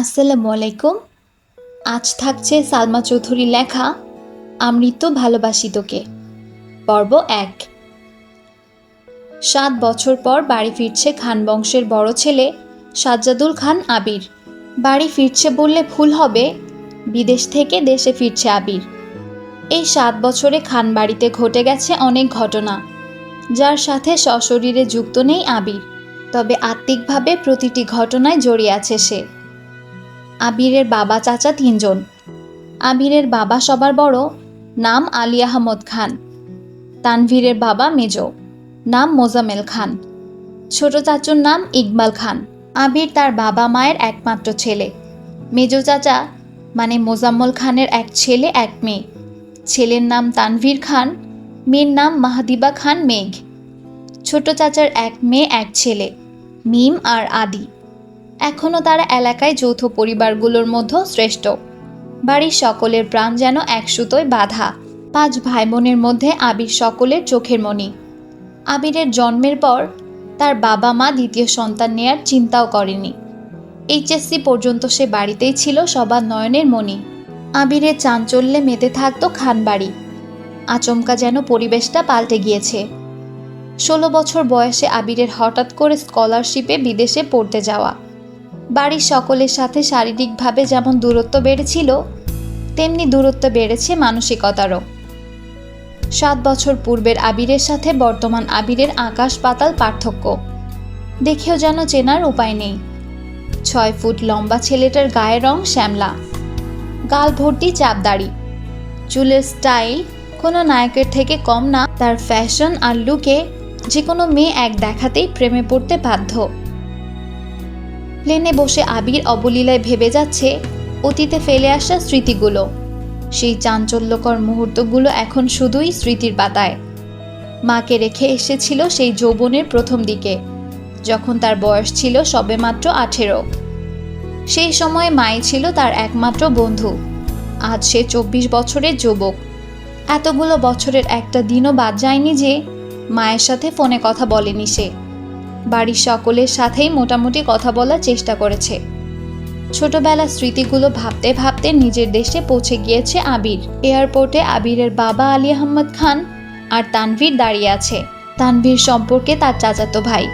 আসসালামু আলাইকুম। আজ থাকছে সালমা চৌধুরী লেখা, আমৃত ভালোবাসি তোকে, পর্ব এক। সাত বছর পর বাড়ি ফিরছে খান বংশের বড় ছেলে সাজ্জাদুল খান আবির। বাড়ি ফিরছে বললে ভুল হবে, বিদেশ থেকে দেশে ফিরছে আবির। এই সাত বছরে খান বাড়িতে ঘটে গেছে অনেক ঘটনা, যার সাথে সশরীরে যুক্ত নেই আবির, তবে আত্মিকভাবে প্রতিটি ঘটনায় জড়িয়ে আছে সে। আবিরের বাবা চাচা তিনজন। আবিরের বাবা সবার বড়, নাম আলী আহমদ খান। তানভীরের বাবা মেজ, নাম মোজামেল খান। ছোট চাচুর নাম ইকবাল খান। আবির তার বাবা মায়ের একমাত্র ছেলে। মেজ চাচা মানে মোজাম্মল খানের এক ছেলে, এক মেয়ে। ছেলের নাম তানভীর খান, মেয়ের নাম মাহাদিবা খান মেঘ। ছোট চাচার এক মেয়ে, এক ছেলে। মিম আর আদি। এখনও তারা এলাকায় যৌথ পরিবারগুলোর মধ্যে শ্রেষ্ঠ। বাড়ির সকলের প্রাণ যেন এক সুতোয় বাঁধা। পাঁচ ভাই বোনের মধ্যে আবির সকলের চোখের মণি। আবিরের জন্মের পর তার বাবা মা দ্বিতীয় সন্তান নেয়ার চিন্তাও করেনি। এইচএসসি পর্যন্ত সে বাড়িতেই ছিল সবার নয়নের মণি। আবিরের চাঞ্চল্যে মেতে থাকতো খানবাড়ি আচমকা যেন পরিবেশটা পাল্টে গিয়েছে। ষোলো বছর বয়সে আবিরের হঠাৎ করে স্কলারশিপে বিদেশে পড়তে যাওয়া। বাড়ির সকলের সাথে শারীরিকভাবে যেমন দূরত্ব বেড়েছিল, তেমনি দূরত্ব বেড়েছে মানসিকতারও। সাত বছর পূর্বের আবিরের সাথে বর্তমান আবিরের আকাশ পাতাল পার্থক্য। দেখেও যেন চেনার উপায় নেই। ছয় ফুট লম্বা ছেলেটার গায়ের রং শ্যামলা। গাল ভর্তি চাপদাড়ি। চুলের স্টাইল কোনো নায়কের থেকে কম না, তার ফ্যাশন আর লুকে যে কোনো মেয়ে এক দেখাতেই প্রেমে পড়তে বাধ্য। প্লেনে বসে আবির অবলীলায় ভেবে যাচ্ছে, অতীতে ফেলে আসা স্মৃতিগুলো। সেই চাঞ্চল্যকর মুহূর্তগুলো এখন শুধুই স্মৃতির পাতায়। মাকে রেখে এসেছিল সেই যৌবনের প্রথম দিকে, যখন তার বয়স ছিল সবেমাত্র আঠেরো। সেই সময়ে মাই ছিল তার একমাত্র বন্ধু। আজ সে চব্বিশ বছরের যুবক। এতগুলো বছরের একটা দিনও বাদ যায়নি যে, মায়ের সাথে ফোনে কথা বলেনি সে। বাড়ির সকলের সাথেই মোটামুটি কথা বলার চেষ্টা করেছে। ছোটবেলার স্মৃতিগুলো ভাবতে ভাবতে নিজের দেশে পৌঁছে গিয়েছে আবির। এয়ারপোর্টে আবিরের বাবা আলী আহমদ খান আর তানভীর দাঁড়িয়ে আছে। তানভীর সম্পর্কে তার চাচাতো ভাই।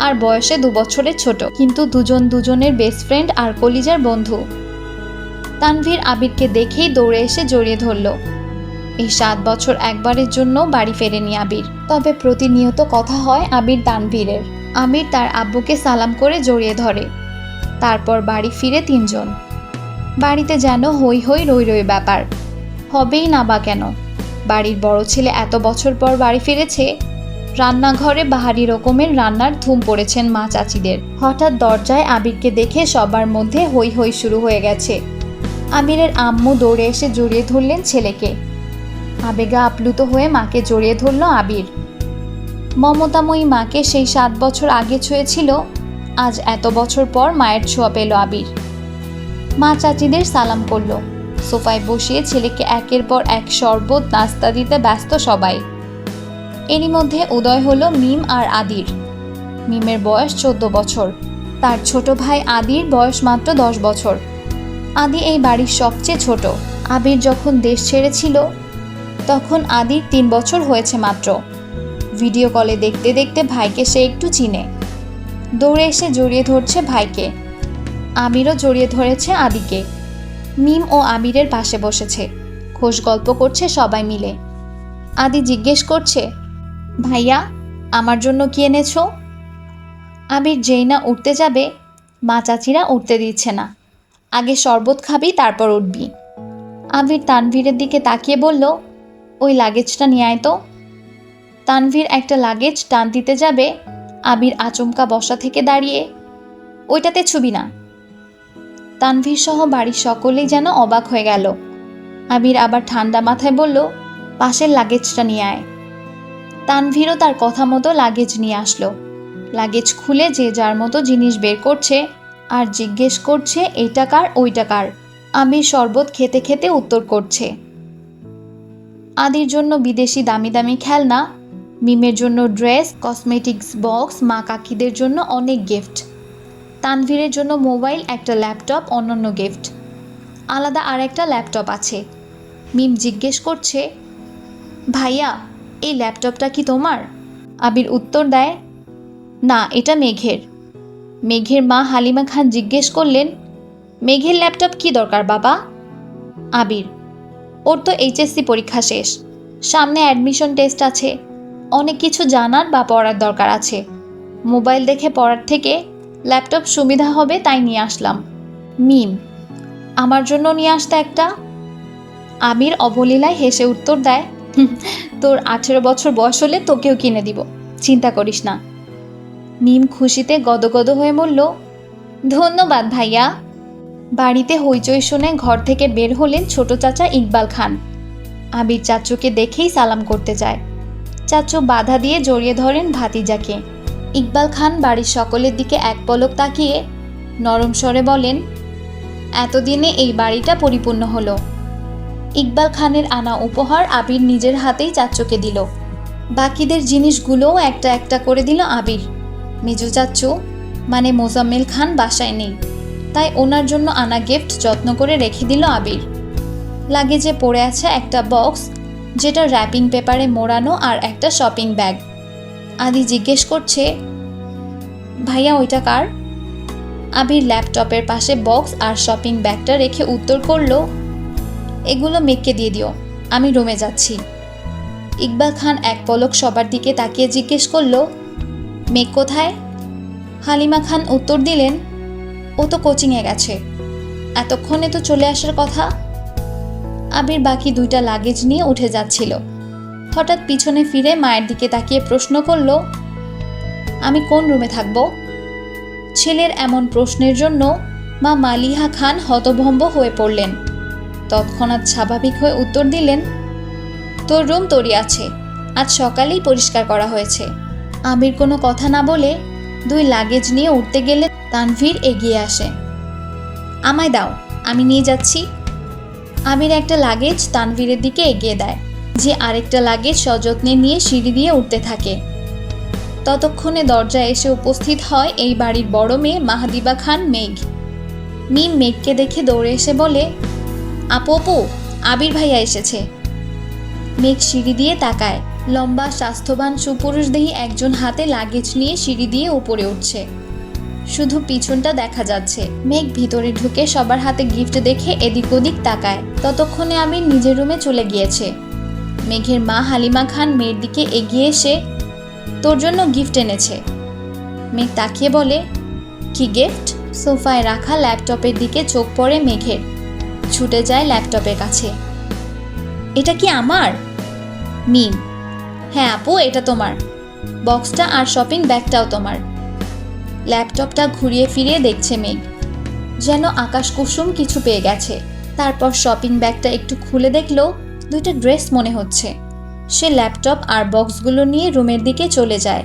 আর বয়সে দু বছরের ছোট। কিন্তু দুজন দুজনের বেস্ট ফ্রেন্ড আর কলিজার বন্ধু। তানভীর আবিরকে দেখেই দৌড়ে এসে জড়িয়ে ধরল। এই সাত বছর একবারের জন্য বাড়ি ফেরেনি আবির। তবে প্রতিনিয়ত কথা হয় আবির তানভীরের আমির তার আব্বুকে সালাম করে জড়িয়ে ধরে। তারপর বাড়ি ফিরে তিনজন। বাড়িতে যেন হই হই রই রই ব্যাপার। হবেই না বা কেন? বাড়ির বড় ছেলে এত বছর পর বাড়ি ফিরেছে, রান্নাঘরে বাহারি রকমের রান্নার ধুম পড়েছেন মা চাচিদের। হঠাৎ দরজায় আবিরকে দেখে সবার মধ্যে হই হই শুরু হয়ে গেছে। আবিরের আম্মু দৌড়ে এসে জড়িয়ে ধরলেন ছেলেকে। আবেগা আপ্লুত হয়ে মাকে জড়িয়ে ধরল আবির। মমতাময়ী মাকে সেই সাত বছর আগে ছুঁয়েছিল, আজ এত বছর পর মায়ের ছোঁয়া পেল আবির। মা চাচিদের সালাম করল। সোফায় বসিয়ে ছেলেকে একের পর এক শরবত, নাস্তা দিতে ব্যস্ত সবাই। এরই মধ্যে উদয় হলো মিম আর আদির। মিমের বয়স চোদ্দ বছর। তার ছোট ভাই আদির বয়স মাত্র দশ বছর। আদি এই বাড়ির সবচেয়ে ছোট। আবির যখন দেশ ছেড়েছিল, তখন আদির তিন বছর হয়েছে মাত্র। ভিডিও কলে দেখতে দেখতে ভাইকে সে একটু চিনে। দৌড়ে এসে জড়িয়ে ধরছে ভাইকে। আমিরও জড়িয়ে ধরেছে আদিকে। মিম ও আমিরের পাশে বসেছে। খোশ গল্প করছে সবাই মিলে। আদি জিজ্ঞেস করছে, ভাইয়া, আমার জন্য কি এনেছো? আবির যেই না উঠতে যাবে, মা চাচিরা উঠতে দিচ্ছে না। আগে শরবত খাবি, তারপর উঠবি। আবির তানভীরের দিকে তাকিয়ে বলল, ওই লাগেজটা নিয়ে আয় তো। তানভীর একটা লাগেজ টান দিতে যাবে, আবির আচমকা বসা থেকে দাঁড়িয়ে, ওইটাতে ছবি না। তানভীর সহ বাড়ির সকলেই যেন অবাক হয়ে গেল। আবির আবার ঠান্ডা মাথায় বলল, পাশের লাগেজটা নিয়ে আয়। তানভীরও তার কথা মতো লাগেজ নিয়ে আসলো। লাগেজ খুলে যে যার মতো জিনিস বের করছে আর জিজ্ঞেস করছে, এইটা কার, ওইটা কার? আবির শরবত খেতে খেতে উত্তর করছে। আদির জন্য বিদেশি দামি দামি খেলনা মিমের জন্য ড্রেস, কসমেটিক্স বক্স, মা কাকিদের জন্য অনেক গিফট। তানভীরের জন্য মোবাইল, একটা ল্যাপটপ অন্যান্য গিফট। আলাদা আর একটা ল্যাপটপ আছে। মিম জিজ্ঞেস করছে, ভাইয়া, এই ল্যাপটপটা কি তোমার? আবির উত্তর দেয়, না, এটা মেঘের। মেঘের মা হালিমা খান জিজ্ঞেস করলেন, মেঘের ল্যাপটপ কি দরকার বাবা? আবির, ওর তো এইচএসসি পরীক্ষা শেষ। সামনে অ্যাডমিশন টেস্ট আছে। অনেক কিছু জানার বা পড়ার দরকার আছে। মোবাইল দেখে পড়ার থেকে ল্যাপটপ সুবিধা হবে তাই নিয়ে আসলাম। মিম, আমার জন্য নিয়ে আসতে একটা? আমির অবলীলায় হেসে উত্তর দেয় তোর আঠেরো বছর বয়স হলে তোকেও কিনে দিব, চিন্তা করিস না। মিম খুশিতে গদগদ হয়ে বলল, ধন্যবাদ ভাইয়া। বাড়িতে হইচই শুনে ঘর থেকে বের হলেন ছোট চাচা ইকবাল খান। আবির চাচুকে দেখেই সালাম করতে যায়। চাচু বাধা দিয়ে জড়িয়ে ধরেন ভাতিজাকে। ইকবাল খান বাড়ির সকলের দিকে এক পলক তাকিয়ে নরম স্বরে বলেন, এতদিনে এই বাড়িটা পরিপূর্ণ হলো। ইকবাল খানের আনা উপহার আবির নিজের হাতেই চাচ্চুকে দিল। বাকিদের জিনিসগুলোও একটা একটা করে দিল আবির। মেজু চাচ্চু মানে মোজাম্মেল খান বাসায় নেই। তাই ওনার জন্য আনা গিফট যত্ন করে রেখে দিল আবির। লাগেজে পড়ে আছে একটা বক্স যেটা র্যাপিং পেপারে মোড়ানো আর একটা শপিং ব্যাগ আদি জিজ্ঞেস করছে, ভাইয়া, ওইটা কার? আবির ল্যাপটপের পাশে বক্স আর শপিং ব্যাগটা রেখে উত্তর করল, এগুলো মেঘকে দিয়ে দিও, আমি রুমে যাচ্ছি। ইকবাল খান এক পলক সবার দিকে তাকিয়ে জিজ্ঞেস করল মেঘ কোথায়? হালিমা খান উত্তর দিলেন, ও তো কোচিংয়ে গেছে। এতক্ষণে তো চলে আসার কথা। আবির বাকি দুইটা লাগেজ নিয়ে উঠে যাচ্ছিল। হঠাৎ পিছনে ফিরে মায়ের দিকে তাকিয়ে প্রশ্ন করল, আমি কোন রুমে থাকব? ছেলের এমন প্রশ্নের জন্য মা মালিহা খান হতভম্ব হয়ে পড়লেন। তৎক্ষণাৎ স্বাভাবিক হয়ে উত্তর দিলেন, তোর রুম তৈরি আছে। আজ সকালেই পরিষ্কার করা হয়েছে। আমির কোনো কথা না বলে দুই লাগেজ নিয়ে উঠতে গেলে তানভীর এগিয়ে আসে। আমায় দাও, আমি নিয়ে যাচ্ছি। আবির একটা লাগেজ তানভীরের দিকে এগিয়ে দেয়, যে আরেকটা লাগেজ সযত্নে নিয়ে সিঁড়ি দিয়ে উঠতে থাকে। ততক্ষণে দরজায় এসে উপস্থিত হয় এই বাড়ির বড় মেয়ে মাহাদিবা খান মেঘ। মিম মেঘকে দেখে দৌড়ে এসে বলে, আপু আপু, আবির ভাইয়া এসেছে। মেঘ সিঁড়ি দিয়ে তাকায়। লম্বা, স্বাস্থ্যবান সুপুরুষদেহী একজন হাতে লাগেজ নিয়ে সিঁড়ি দিয়ে উপরে উঠছে। শুধু পিছনটা দেখা যাচ্ছে। মেঘ ভিতরে ঢুকে সবার হাতে গিফট দেখে এদিক ওদিক তাকায়। ততক্ষণে আমি নিজের রুমে চলে গিয়েছে। মেঘের মা হালিমা খান মেয়ের দিকে এগিয়ে এসে, তোর জন্য গিফট এনেছে। মেঘ তাকিয়ে বলে, কি গিফট? সোফায় রাখা ল্যাপটপের দিকে চোখ পড়ে মেঘের। ছুটে যায় ল্যাপটপের কাছে। এটা কি আমার? মিম। হ্যাঁ আপু, এটা তোমার। বক্সটা আর শপিং ব্যাগটাও তোমার। ল্যাপটপটা ঘুরিয়ে ফিরিয়ে দেখছে মেঘ। যেন আকাশ কুসুম কিছু পেয়ে গেছে। তারপর শপিং ব্যাগটা একটু খুলে দেখল দুইটা ড্রেস মনে হচ্ছে। সে ল্যাপটপ আর বক্সগুলো নিয়ে রুমের দিকে চলে যায়।